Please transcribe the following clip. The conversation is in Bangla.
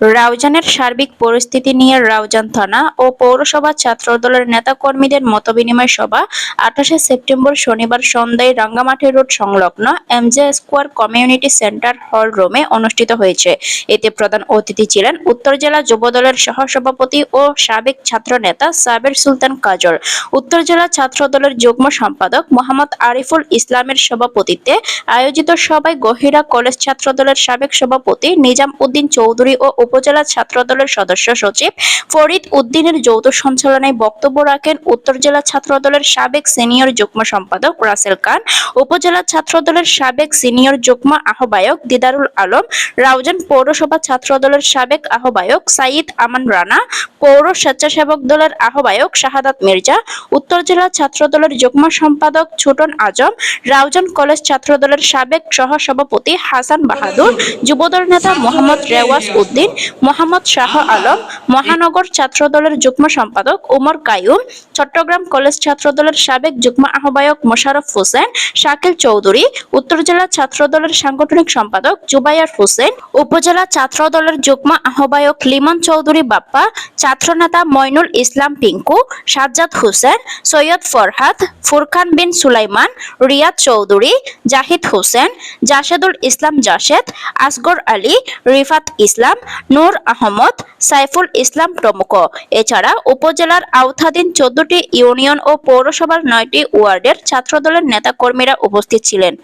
রাউজানের সার্বিক পরিস্থিতি নিয়ে রাউজান থানা ও পৌরসভা ছাত্রদলের নেতাকর্মীদের মতবিনিময় সভা আঠাশে সেপ্টেম্বর শনিবার সন্ধ্যায় রাঙ্গামাটি রোড সংলগ্ন এমজে স্কোয়ার কমিউনিটি সেন্টার হল রুমে অনুষ্ঠিত হয়েছে। এতে প্রধান অতিথি ছিলেন উত্তর জেলা যুবদলের সহসভাপতি ও সাবেক ছাত্র নেতা সাবের সুলতান কাজল। উত্তর জেলা ছাত্রদলের যুগ্ম সম্পাদক মোহাম্মদ আরিফুল ইসলামের সভাপতিত্বে আয়োজিত সভায় গহিরা কলেজ ছাত্রদলের সাবেক সভাপতি নিজাম উদ্দিন চৌধুরী ও উপজেলা ছাত্রদলের সদস্য সচিব ফরিদ উদ্দিনের যৌথ সঞ্চালনায় বক্তব্য রাখেন উত্তর জেলা ছাত্রদলের সাবেক সিনিয়র যুগ্ম সম্পাদক রাসেল খান, উপজেলা ছাত্রদলের সাবেক সিনিয়র যুগ্ম আহ্বায়ক দিদারুল আলম, রাউজান পৌরসভা ছাত্রদলের সাবেক আহ্বায়ক সাইদ আমান রানা, পৌর স্বেচ্ছাসেবক দলের আহ্বায়ক শাহাদাত মির্জা, উত্তর জেলা ছাত্র দলের যুগ্ম সম্পাদক ছোটন আজম, রাউজান কলেজ ছাত্র দলের সাবেক সহসভাপতি হাসান বাহাদুর, যুবদল নেতা মোহাম্মদ রেওয়াজ উদ্দিন মোহাম্মদ শাহ আলম, মহানগর ছাত্রদলের যুগ্ম সম্পাদক ওমর কায়ুম চট্টগ্রাম কলেজ ছাত্রদলের সাবেক যুগ্ম আহ্বায়ক মোশারফ হোসেন, শাকিল চৌধুরী, উত্তর জেলা ছাত্রদলের সাংগঠনিক সম্পাদক জুবাইয়ার হোসেন, উপজেলা ছাত্রদলের যুগ্ম আহ্বায়ক লিমন চৌধুরী বাপ্পা, ছাত্রনেতা মইনুল ইসলাম পিঙ্কু, সাজ্জাদ হোসেন, সৈয়দ ফরহাদ ফুরখান বিন সুলাইমান, রিয়াদ চৌধুরী, জাহিদ হোসেন জাসেদুল ইসলাম জাসেদ আসগর আলী, রিফাত ইসলাম নূর আহমদ সাইফুল ইসলাম প্রমুখ। এছাড়া উপজেলার আওতাধীন চোদ্দটি ইউনিয়ন ও পৌরসভার নয়টি ওয়ার্ডের ছাত্রদলের নেতাকর্মীরা উপস্থিত ছিলেন।